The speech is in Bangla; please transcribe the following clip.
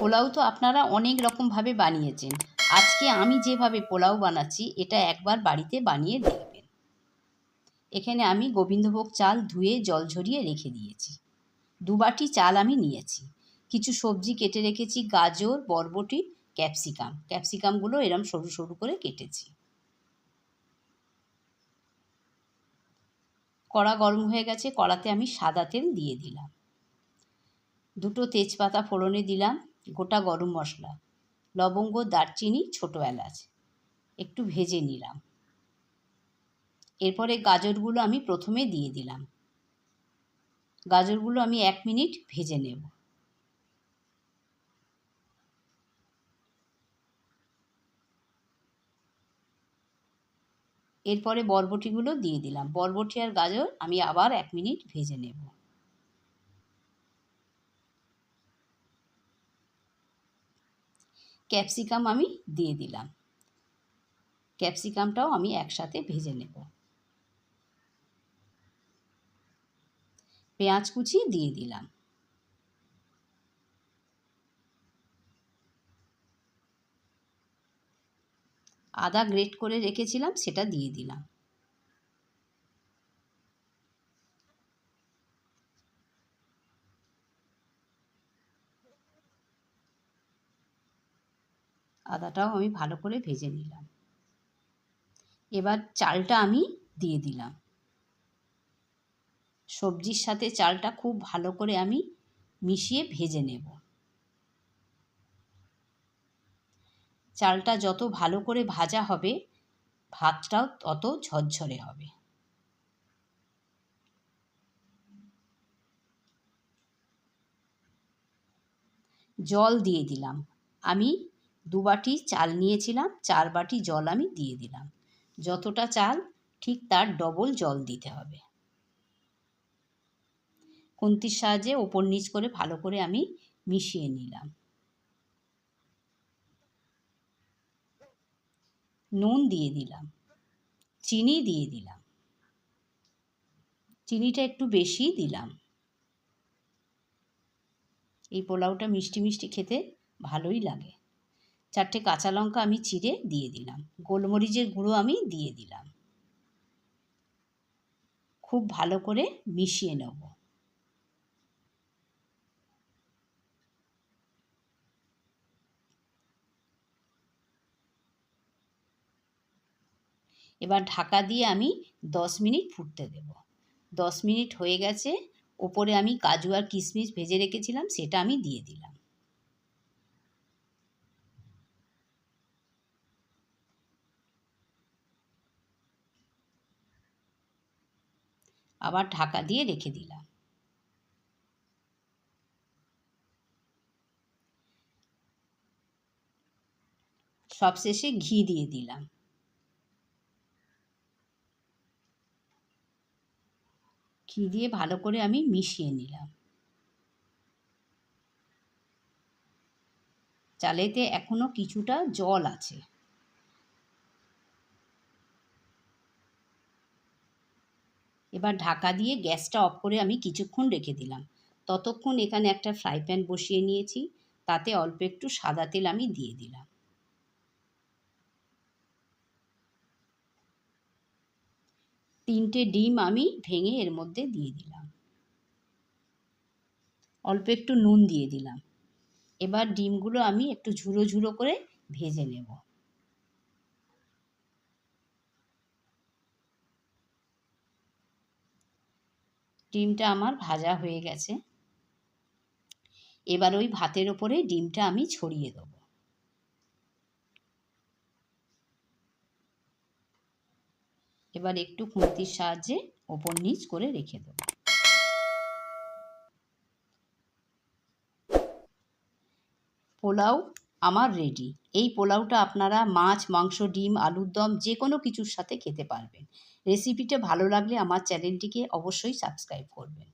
পোলাও তো আপনারা অনেক রকমভাবে বানিয়েছেন। আজকে আমি যেভাবে পোলাও বানাচ্ছি, এটা একবার বাড়িতে বানিয়ে দেখবেন। এখানে আমি গোবিন্দভোগ চাল ধুয়ে জল ঝরিয়ে রেখে দিয়েছি। দু বাটি চাল আমি নিয়েছি। কিছু সবজি কেটে রেখেছি, গাজর, বরবটি, ক্যাপসিকাম। ক্যাপসিকামগুলো এরম সরু সরু করে কেটেছি। কড়া গরম হয়ে গেছে, কড়াতে আমি সাদা তেল দিয়ে দিলাম। দুটো তেজপাতা ফোড়নে দিলাম। গোটা গরম মশলা, লবঙ্গ, দারচিনি, ছোটো এলাচ, একটু ভেজে নিলাম। এরপরে গাজরগুলো আমি প্রথমে দিয়ে দিলাম। গাজরগুলো আমি এক মিনিট ভেজে নেব। এরপরে বরবটিগুলো দিয়ে দিলাম। বরবটি আর গাজর আমি আবার এক মিনিট ভেজে নেব। ক্যাপসিকাম আমি দিয়ে দিলাম। ক্যাপসিকামটাও আমি একসাথে ভেজে নেব। পেঁয়াজ কুচি দিয়ে দিলাম। আদা গ্রেট করে রেখেছিলাম, সেটা দিয়ে দিলাম। আদাটাও আমি ভালো করে ভেজে নিলাম। এবার চালটা আমি দিয়ে দিলাম। সবজির সাথে চালটা খুব ভালো করে আমি মিশিয়ে ভেজে নেব। চালটা যত ভালো করে ভাজা হবে, ভাতটাও তত ঝরঝরে হবে। জল দিয়ে দিলাম। আমি দু বাটি চাল নিয়েছিলাম, চার বাটি জল আমি দিয়ে দিলাম। যতটা চাল, ঠিক তার ডবল জল দিতে হবে। খুন্তির সাহায্যে ওপর নিচ করে ভালো করে আমি মিশিয়ে নিলাম। নুন দিয়ে দিলাম। চিনি দিয়ে দিলাম। চিনিটা একটু বেশি দিলাম। এই পোলাওটা মিষ্টি মিষ্টি খেতে ভালোই লাগে। চারটে কাঁচা লঙ্কা আমি চিড়ে দিয়ে দিলাম। গোলমরিচের গুঁড়ো আমি দিয়ে দিলাম। খুব ভালো করে মিশিয়ে নেব। এবার ঢাকা দিয়ে আমি দশ মিনিট ফুটতে দেব। দশ মিনিট হয়ে গেছে। ওপরে আমি কাজু আর কিশমিশ ভেজে রেখেছিলাম, সেটা আমি দিয়ে দিলাম। আবার ঢাকা দিয়ে রেখে দিলাম। সবশেষে ঘি দিয়ে দিলাম। ঘি দিয়ে ভালো করে আমি মিশিয়ে নিলাম। চালেতে এখনও কিছুটা জল আছে। এবার ঢাকা দিয়ে গ্যাসটা অফ করে আমি কিছুক্ষণ রেখে দিলাম। ততক্ষণ এখানে একটা ফ্রাই প্যান বসিয়ে নিয়েছি, তাতে অল্প একটু সাদা তেল আমি দিয়ে দিলাম। তিনটে ডিম আমি ভেঙে এর মধ্যে দিয়ে দিলাম। অল্প একটু নুন দিয়ে দিলাম। এবার ডিমগুলো আমি একটু ঝুড়ো ঝুড়ো করে ভেজে নেব। ডিমটা আমার ভাজা হয়ে গেছে। এবার ওই ভাতের ওপরে ডিমটা আমি ছড়িয়ে দেবো। এবার একটু খুন্তির সাহায্যে ওপর নিচ করে রেখে দেবো। পোলাও আমার রেডি এই পোলাওটা আপনারা মাছ, মাংস, ডিম, আলুর দম যে কোনো কিছুর সাথে খেতে পারবেন। রেসিপিটা ভালো লাগলে আমার চ্যানেলটিকে অবশ্যই সাবস্ক্রাইব করবেন।